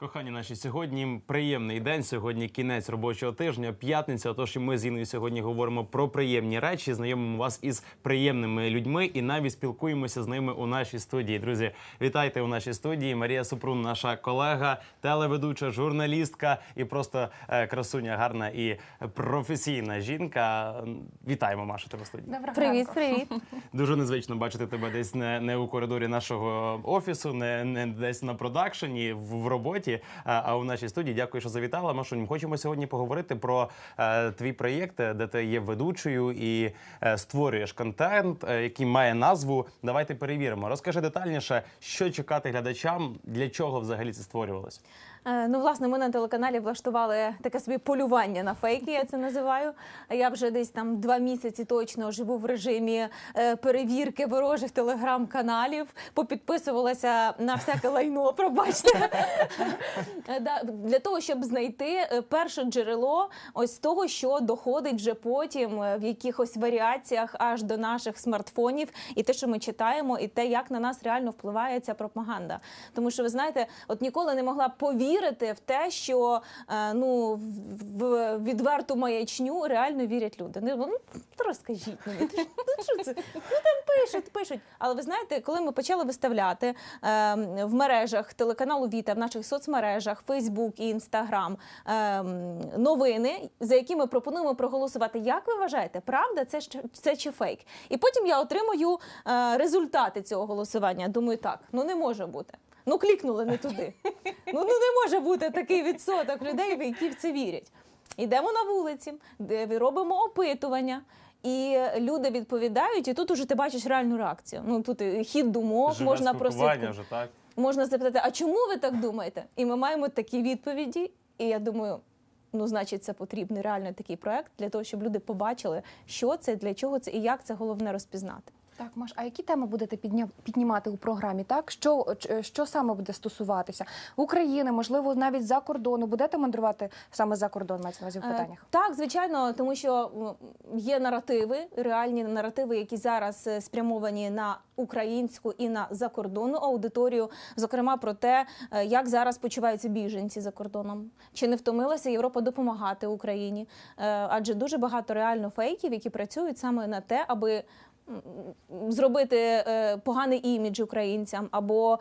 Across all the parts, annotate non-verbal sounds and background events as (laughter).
Кохані наші, сьогодні приємний день. Сьогодні кінець робочого тижня, п'ятниця. Тож і ми з Іною сьогодні говоримо про приємні речі, знайомимо вас із приємними людьми і навіть спілкуємося з ними у нашій студії. Друзі, вітайте у нашій студії. Марія Супрун, наша колега, телеведуча, журналістка і просто е, красуня, гарна і професійна жінка. Вітаємо, Маша, тебе в студії. Доброго Привіт, ранку. привіт. (laughs) Дуже незвично бачити тебе десь не, не у коридорі нашого офісу, не, не десь на продакшені, в, в роботі, а, а у нашій студії. Дякую, що завітала. Машунь, хочемо сьогодні поговорити про е, твій проєкт, де ти є ведучою і е, створюєш контент, е, який має назву. Давайте перевіримо. Розкажи детальніше, що чекати глядачам, для чого взагалі це створювалося. Е, Ну, власне, ми на телеканалі влаштували таке собі полювання на фейки, я це називаю. Я вже десь там два місяці точно живу в режимі е, перевірки ворожих телеграм-каналів, попідписувалася на всяке лайно, пробачте. Е, Для того, щоб знайти перше джерело ось того, що доходить вже потім в якихось варіаціях аж до наших смартфонів, і те, що ми читаємо, і те, як на нас реально впливає ця пропаганда. Тому що ви знаєте, от ніколи не могла повірити в те, що е, ну в відверту маячню реально вірять люди. Ну, ну розкажіть мені, ну, що це? Ну там пишуть, пишуть. Але ви знаєте, коли ми почали виставляти е, в мережах телеканалу Віта, в наших соцмережах, Фейсбук і Інстаграм е, новини, за які ми пропонуємо проголосувати. Як ви вважаєте, правда це це чи фейк? І потім я отримую е, результати цього голосування. Думаю, так, ну не може бути. Ну клікнули не туди. Ну, ну не може бути такий відсоток людей, в які в це вірять. Йдемо на вулиці, де робимо опитування. І люди відповідають, і тут уже ти бачиш реальну реакцію. Ну тут хід думок Живе можна просити. вже так. Можна запитати, а чому ви так думаєте? І ми маємо такі відповіді. І я думаю, ну значить, це потрібний реально такий проект для того, щоб люди побачили, що це, для чого це і як це головне розпізнати. Так, Маш, а які теми будете піднімати у програмі? Так, що, що саме буде стосуватися України, можливо, навіть за кордону? Будете мандрувати саме за кордон, мається на увазі в Е, питаннях? Так, звичайно, тому що є наративи, реальні наративи, які зараз е, спрямовані на українську і на закордонну аудиторію, зокрема про те, е, як зараз почуваються біженці за кордоном, чи не втомилася Європа допомагати Україні, Е, адже дуже багато реально фейків, які працюють саме на те, аби. Зробити е, поганий імідж українцям або е,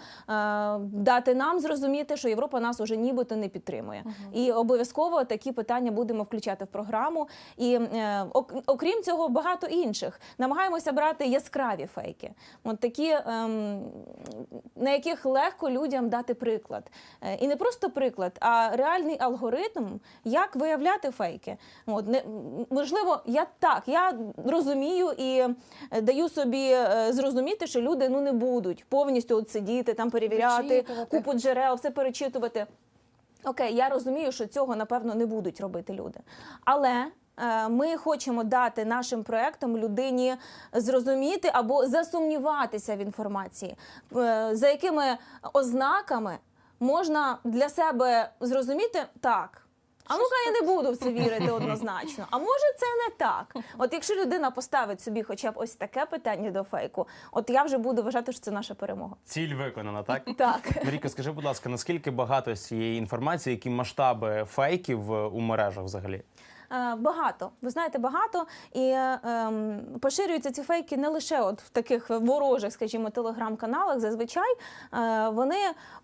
дати нам зрозуміти, що Європа нас уже нібито не підтримує. І обов'язково такі питання будемо включати в програму. І е, окрім цього, багато інших. Намагаємося брати яскраві фейки, от такі, ем, на яких легко людям дати приклад. І не просто приклад, а реальний алгоритм, як виявляти фейки. От, не, можливо, я так, я розумію і даю собі е, зрозуміти, що люди ну не будуть повністю от сидіти, там перевіряти, Вичитувати. купу джерел, все перечитувати. Окей, я розумію, що цього напевно не будуть робити люди. Але е, ми хочемо дати нашим проектам людині зрозуміти або засумніватися в інформації, е, за якими ознаками можна для себе зрозуміти так. А ну-ка я не буду в це вірити (laughs) однозначно. А може це не так? От якщо людина поставить собі хоча б ось таке питання до фейку, от я вже буду вважати, що це наша перемога. Ціль виконана, так? (laughs) Так. Марійко, скажи, будь ласка, наскільки багато цієї інформації, які масштаби фейків е, у мережах взагалі? Е, Багато, ви знаєте, багато і е, ем, поширюються ці фейки не лише от в таких ворожих, скажімо, телеграм-каналах. Зазвичай е, вони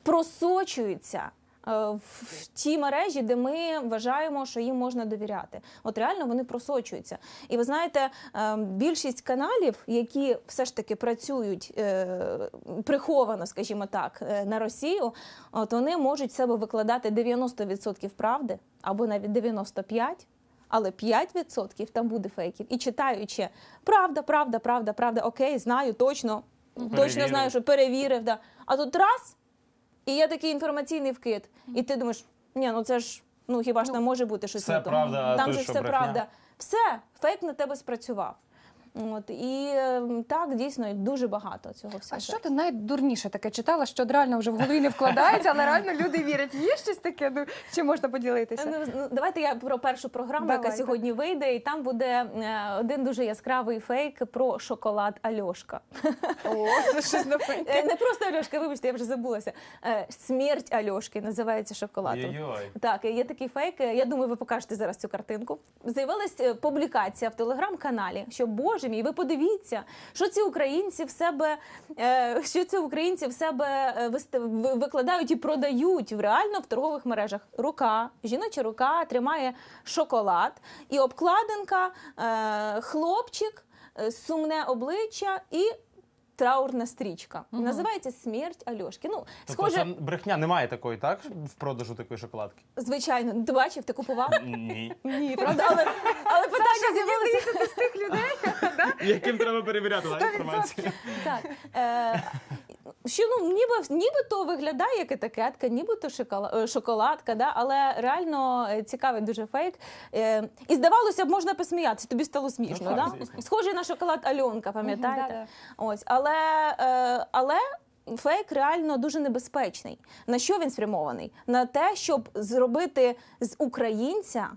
просочуються. Е, В ті мережі, де ми вважаємо, що їм можна довіряти, от реально вони просочуються. І ви знаєте, е, більшість каналів, які все ж таки працюють е, приховано, скажімо так, на Росію, от вони можуть себе викладати 90% правди або навіть 95%, але 5% там буде фейків. І читаючи правда, правда, правда, правда, окей, знаю, точно, точно знаю, що перевірив. Да. А тут раз, і я такий інформаційний вкид. І ти думаєш, ні, ну це ж ну хіба ж там може бути щось Це не правда, Там же що, все брехня? правда. Все, фейк на тебе спрацював. От і е, так дійсно дуже багато цього всього. А що ти найдурніше таке читала, що реально вже в голові не вкладається, але реально люди вірять. Є щось таке, ну чи можна поділитися? Ну, ну, давайте я про першу програму, яка Давайте. сьогодні вийде, і там буде е, один дуже яскравий фейк про шоколад Альошка. О, це щось на Е, Не просто Альошка, вибачте, я вже забулася. Е, Смерть Альошки називається шоколад. Так, є такий фейк. Я думаю, ви покажете зараз цю картинку. З'явилась е, публікація в телеграм-каналі, що Боже мій, ви подивіться, що ці українці в себе, е, що ці українці в себе е, викладають і продають реально в торгових мережах. Рука, жіноча рука тримає шоколад, і обкладинка, е, хлопчик, сумне обличчя і. Траурна стрічка називається Смерть Альошки. Ну, Тобто схоже, це брехня, немає такої, так? В продажу такої шоколадки? звичайно, ти бачив, ти купував? Ні. Ні, правда, але, але питання з'явилося. (laughs) Яким треба перевіряти так, інформацію? Так. Е, що ну ніби нібито виглядає як етикетка, нібито шокола- е, шоколадка, да? але реально е, цікавий дуже фейк. Е, і здавалося б, можна посміятися, тобі стало смішно. Ну, так, да? звісно. Схожий на шоколад Альонка, пам'ятаєте? Да-да. Ось, але, е, але фейк реально дуже небезпечний. На що він спрямований? На те, щоб зробити з українця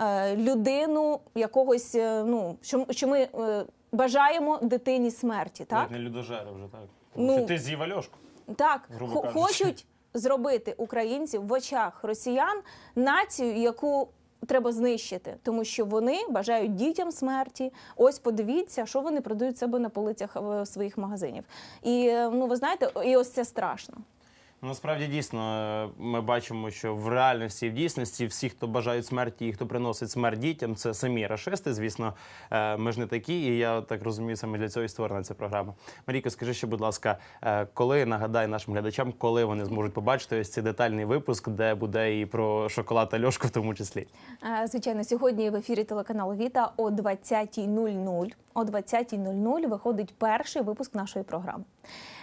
е, людину якогось, е, ну що, що ми е, бажаємо дитині смерті. Так, Навіть не людожери вже так. Тому Ну. ти з'їв Альошку. так грубо хо- кажучи. хочуть (laughs) зробити українців в очах росіян націю, яку. Треба знищити, тому що вони бажають дітям смерті. Ось подивіться, що вони продають себе на полицях е, своїх магазинів. І е, ну ви знаєте, і ось це страшно. Ну, Насправді дійсно е, ми бачимо, що в реальності в дійсності всі, хто бажають смерті і хто приносить смерть дітям, це самі рашисти. Звісно, Е, ми ж не такі, і я так розумію, саме для цього і створена ця програма. Марійко, скажи ще, будь ласка, е, коли нагадай нашим глядачам, коли вони зможуть побачити ось цей детальний випуск, де буде і про шоколад Альошку в тому числі. Звичайно, сьогодні в ефірі телеканалу Віта о 20.00. О 20.00 виходить перший випуск нашої програми.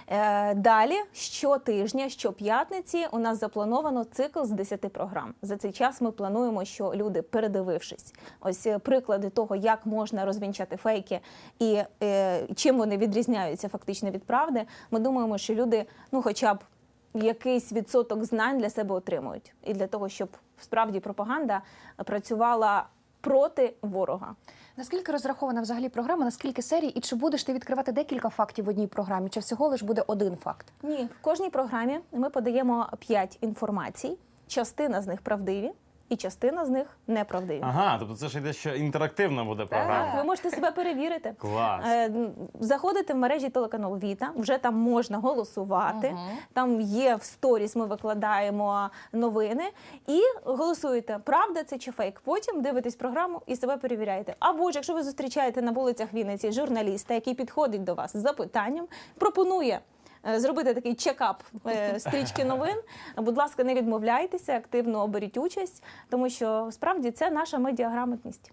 Е, Далі щотижня, щоп'ятниці, у нас заплановано цикл з 10 програм. За цей час ми плануємо, що люди, передивившись, ось е, приклади того, як можна розвінчати фейки і е, чим вони відрізняються фактично від правди. Ми думаємо, що люди, ну, хоча б якийсь відсоток знань для себе отримують, і для того, щоб справді пропаганда працювала проти ворога. Наскільки розрахована взагалі програма? Наскільки серій? І чи будеш ти відкривати декілька фактів в одній програмі? Чи всього лиш буде один факт? Ні, в кожній програмі ми подаємо п'ять інформацій. Частина з них правдиві, і частина з них неправдиві. Ага, тобто це ж йде ще інтерактивна буде програма. Ви можете себе перевірити. Клас. Е, Заходите в мережі телеканалу Віта, вже там можна голосувати. Там є в сторіс, ми викладаємо новини і голосуєте, правда це чи фейк. Потім дивитесь програму і себе перевіряєте. Або ж якщо ви зустрічаєте на вулицях Вінниці журналіста, який підходить до вас з запитанням, пропонує. Е, Зробити такий чекап е, стрічки новин. Будь ласка, не відмовляйтеся, активно оберіть участь, тому що справді це наша медіаграмотність.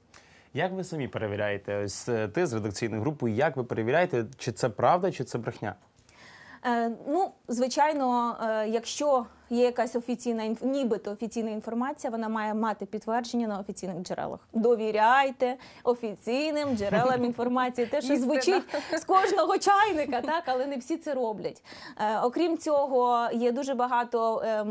Як ви самі перевіряєте? Ось е, ти з редакційною групою, як ви перевіряєте, чи це правда, чи це брехня? Ну, звичайно, якщо є якась офіційна нібито офіційна інформація, вона має мати підтвердження на офіційних джерелах. Довіряйте офіційним джерелам (laughs) інформації. Те, що звучить з кожного чайника, так, але не всі це роблять. Е, окрім цього, є дуже багато е,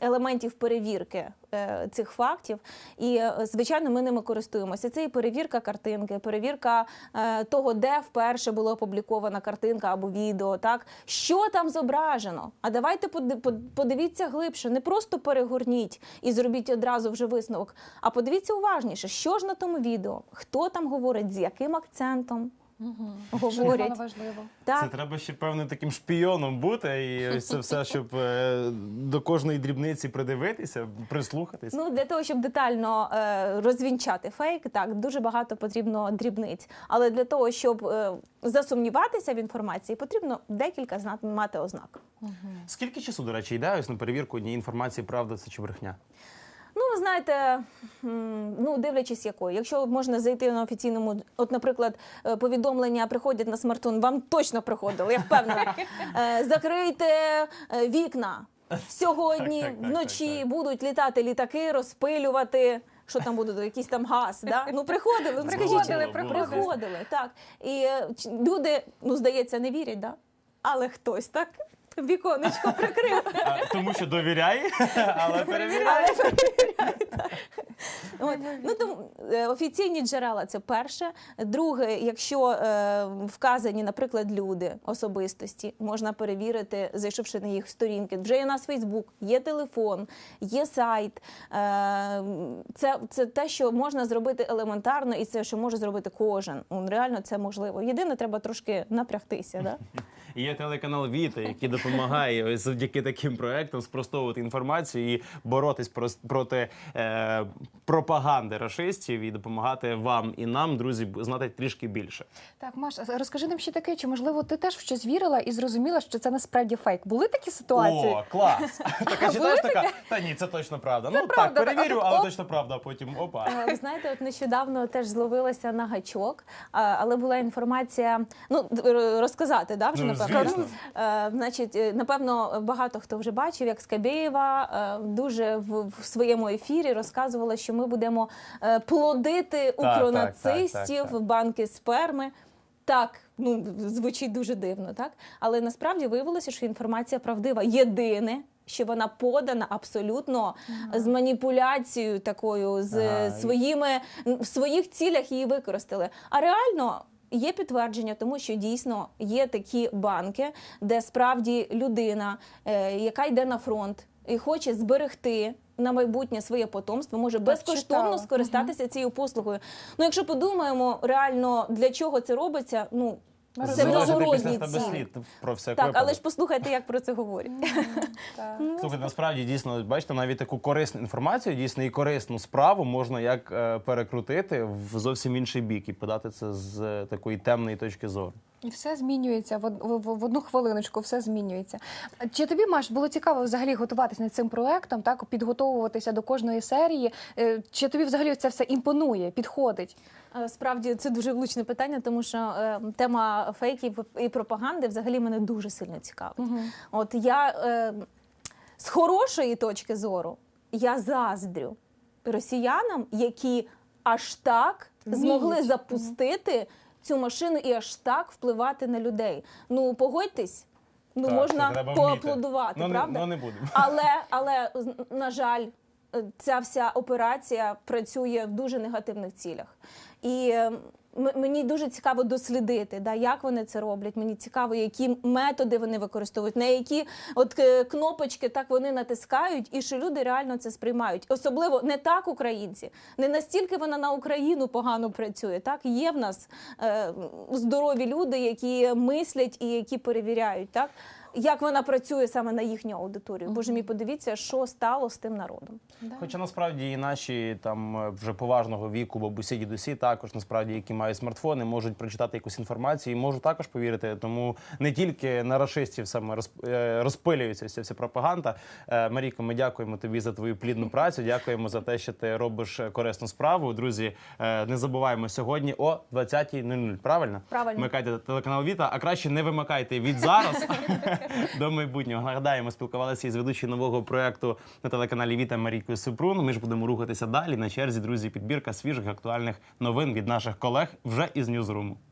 елементів перевірки е, цих фактів, і звичайно, ми ними користуємося. Це і перевірка картинки, перевірка е, того, де вперше була опублікована картинка або відео, так що там зображено. А давайте поди- под- подивіться глибше, не просто перегорніть і зробіть одразу вже висновок, а подивіться уважніше, що ж на тому відео, хто там говорить, з яким акцентом говорять. важливо. Так. Це треба ще певним таким шпіоном бути, і ось це все, щоб е, до кожної дрібниці придивитися, прислухатись. Ну для того, щоб детально е, розвінчати фейк, так дуже багато потрібно дрібниць. Але для того, щоб е, засумніватися в інформації, потрібно декілька знати мати ознак. Скільки часу, до речі, йде ось на перевірку однієї інформації, правда це чи брехня? Ну, ви знаєте, ну дивлячись якої. Якщо можна зайти на офіційному, от, наприклад, е, повідомлення приходять на смартфон, вам точно приходило, я впевнена. (laughs) Е, Закрийте е, вікна. Сьогодні Так, так, вночі так, так. будуть літати літаки, розпилювати що там буде якийсь там газ. Да? Ну приходили, Приходили, приходили. приходили. Так. І люди, ну здається, не вірять, да? але хтось так віконечко прикрив. А, Тому що довіряє, (laughs) але перевіряє. От. Ну, тому, е, офіційні джерела це перше. Друге, якщо е, вказані, наприклад, люди особистості, можна перевірити, зайшовши на їх сторінки. Вже є у нас Фейсбук, є телефон, є сайт. Е, це, це те, що можна зробити елементарно, і це, що може зробити кожен. Ну, Реально це можливо. Єдине, треба трошки напрягтися. Да? (laughs) І Є телеканал Віта, який допомагає ось завдяки таким проектам спростовувати інформацію і боротись проти е, пропаганди рашистів і допомагати вам і нам, друзі, знати трішки більше. Так, Маш, розкажи нам ще таке, чи можливо ти теж в щось вірила і зрозуміла, що це насправді фейк? Були такі ситуації? О, клас! (laughs) Така читаєш така. Та ні, це точно правда. Ну так, перевірю, але точно правда. А потім опа. Ви знаєте, от нещодавно теж зловилася на гачок, але була інформація. Ну розказати, да, вже Ну, напевно. Звісно. Е, значить, е, напевно, багато хто вже бачив, як Скабєєва е, дуже в, в своєму ефірі розказувала, що ми будемо е, плодити так, укронацистів, так, так. банки сперми. Так, ну звучить дуже дивно, так але насправді виявилося, що інформація правдива. Єдине, що вона подана абсолютно з маніпуляцією такою, з Ага. своїми в своїх цілях її використали. А реально. Є підтвердження, тому що дійсно є такі банки, де справді людина, е, яка йде на фронт і хоче зберегти на майбутнє своє потомство, може безкоштовно читала. скористатися цією послугою. Ну, якщо подумаємо, реально для чого це робиться, ну це благородні цілі. про все Так, але ж послухайте, як про це говорять. (laughs) Так. Слухайте, насправді дійсно, бачите, навіть таку корисну інформацію, дійсно і корисну справу можна як е, перекрутити в зовсім інший бік і подати це з е, такої темної точки зору. І все змінюється в, в, в- в одну хвилиночку, все змінюється. Чи тобі, Маш, було цікаво взагалі готуватися над цим проектом, так підготовуватися до кожної серії? Е, Чи тобі взагалі це все імпонує, підходить? Е, Справді це дуже влучне питання, тому що е, тема фейків і пропаганди взагалі мене дуже сильно цікавить. От я е, з хорошої точки зору я заздрю росіянам, які аж так змогли Вміють. запустити цю машину і аж так впливати на людей. Ну погодьтесь, ну Так, можна поаплодувати, Ну, правда? ну, не будемо. Але, але на жаль, е, ця вся операція працює в дуже негативних цілях. І е, м- мені дуже цікаво дослідити, да, як вони це роблять. Мені цікаво, які методи вони використовують, на які от е, кнопочки так вони натискають, і що люди реально це сприймають. Особливо не так українці, не настільки вона на Україну погано працює. Так є в нас е, здорові люди, які мислять і які перевіряють, так як вона працює саме на їхню аудиторію. Боже мій, подивіться, що стало з тим народом. Хоча насправді і наші там е, вже поважного віку бабусі, дідусі також насправді, які мають смартфони, можуть прочитати якусь інформацію і можуть також повірити. Тому не тільки на рашистів саме розп- е, розпилюється вся ця пропаганда. Е, Марійко, ми дякуємо тобі за твою плідну працю. Дякуємо за те, що ти робиш корисну справу. Друзі, не забуваємо сьогодні о 20.00. Правильно? Правильно. Вмикайте телеканал Віта, а краще не вимикайте від зараз (laughs) (laughs) до майбутнього. Нагадаємо, спілкувалися із ведучою нового проекту на телеканалі Віта Марійкою Супрун. Ми ж будемо рухатися далі. На черзі, друзі, підбірка свіжих актуальних новин від наших колег вже із Ньюзруму.